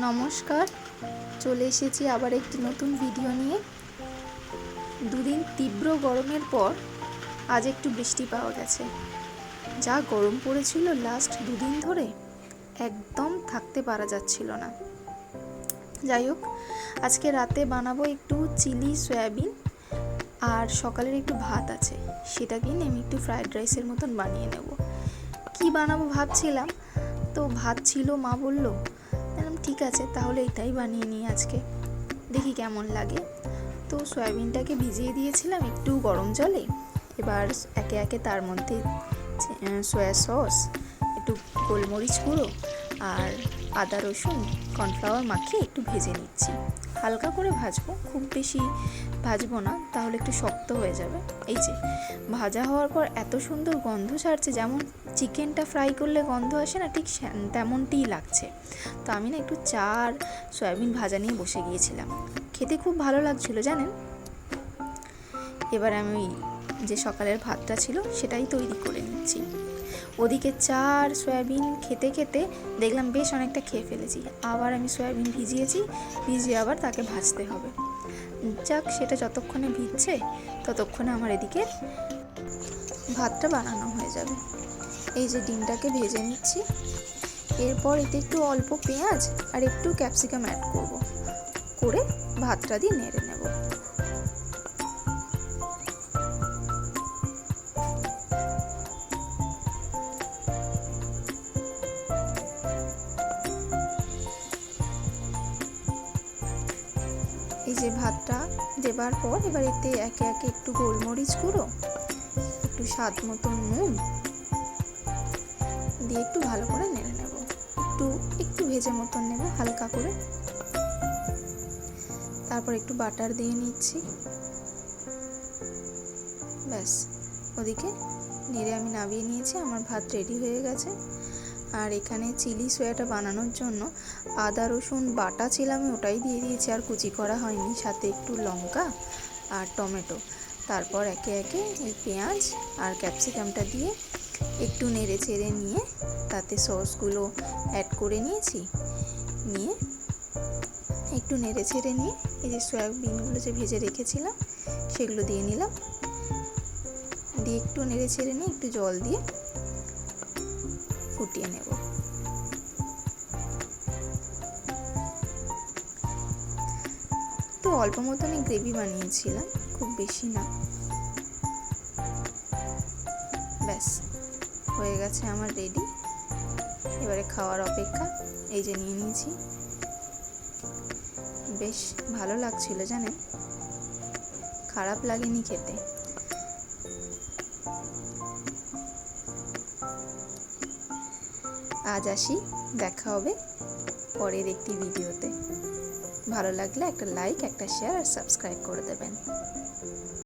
নমস্কার। চলে এসেছি আবার একটি নতুন ভিডিও নিয়ে। দুদিন তীব্র গরমের পর আজ একটু বৃষ্টি পাওয়া গেছে। যা গরম পড়েছিল লাস্ট দুদিন ধরে একদম থাকতে পারা যাচ্ছিল না। যাই হোক, আজকে রাতে বানাবো একটু চিলি, সয়াবিন আর সকালের একটু ভাত আছে। সেটাকেই আমি একটু ফ্রায়েড রাইসের মতন বানিয়ে নেব। কি বানাবো ভাবছিলাম? তো ভাত ছিল মা বলল ঠিক আছে তাহলে এটাই বানিয়ে নিই আজকে। দেখি কেমন লাগে। তো সয়াবিনটাকে ভিজিয়ে দিয়েছিলাম একটু গরম জলে। এবার একে একে তার মধ্যে সয়া সস, একটু গোলমরিচ গুঁড়ো আর আদা, রসুন, কর্নফ্লাওয়ার মাখিয়ে একটু ভেজে নিচ্ছি। হালকা করে ভাজবো, খুব বেশি ভাজবো না, তাহলে একটু শক্ত হয়ে যাবে। এই যে, ভাজা হওয়ার পর এত সুন্দর গন্ধ ছাড়ছে, যেমন চিকেনটা ফ্রাই করলে গন্ধ আসে না, ঠিক তেমনটিই লাগছে। তো আমি না একটু চা আর সয়াবিন ভাজা নিয়ে বসে গিয়েছিলাম। খেতে খুব ভালো লাগছিল, জানেন? এবার আমি যে সকালের ভাতটা ছিল সেটাই তৈরি করে নিচ্ছি। ওদিকে চা আর সয়াবিন খেতে খেতে দেখলাম বেশ অনেকটা খেয়ে ফেলেছি। আবার আমি সয়াবিন ভিজিয়েছি, ভিজিয়ে আবার তাকে ভাজতে হবে। যাক, সেটা যতক্ষণে ভিজছে ততক্ষণে আমার এদিকে ভাতটা বানানো হয়ে যাবে। এই যে ডিমটাকে ভেজে নিচ্ছি। এরপর এতে একটু অল্প পেঁয়াজ আর একটু ক্যাপসিকাম অ্যাড করব। করে ভাতটা দিয়ে নেড়ে নেব। এই যে ভাতটা দেবার পর এবার এতে একে একে একটু গোলমরিচ গুঁড়ো, একটু স্বাদ মতো নুন দিয়ে একটু ভালো করে নেড়ে নেব। একটু একটু ভেজে মতন নেব, হালকা করে। তারপর একটু বাটার দিয়ে নিচ্ছি। ব্যাস, ওদিকে নেড়ে আমি নামিয়ে নিয়েছি, আমার ভাত রেডি হয়ে গেছে। আর এখানে চিলি সোয়াটা বানানোর জন্য আদা, রসুন, বাটা ছিল, আমি ওটাই দিয়ে দিয়েছি, আর কুচি করা হয়নি। সাথে একটু লঙ্কা আর টমেটো। তারপর একে একে এই পেঁয়াজ আর ক্যাপসিকামটা দিয়ে একটু নেড়ে চেড়ে নিয়ে তাতে সসগুলো অ্যাড করে নিয়েছি। নিয়ে একটু নেড়ে ছেড়ে নিয়ে এই যে সয়াবিনগুলো যে ভেজে রেখেছিলাম, সেগুলো দিয়ে নিলাম। দিয়ে একটু নেড়ে ছেড়ে নিয়ে একটু জল দিয়ে ফুটিয়ে নেব। তো অল্প মতো আমি গ্রেভি বানিয়েছিলাম, খুব বেশি না। ব্যাস, হয়ে গেছে আমার রেডি। এবারে খাওয়ার অপেক্ষা, এই যে নিয়ে নিয়েছি। বেশ ভালো লাগছিল জানেন? খারাপ লাগেনি খেতে। আজ আসি, দেখা হবে পরের একটি ভিডিওতে। ভালো লাগলে একটা লাইক একটা শেয়ার আর সাবস্ক্রাইব করে দেবেন।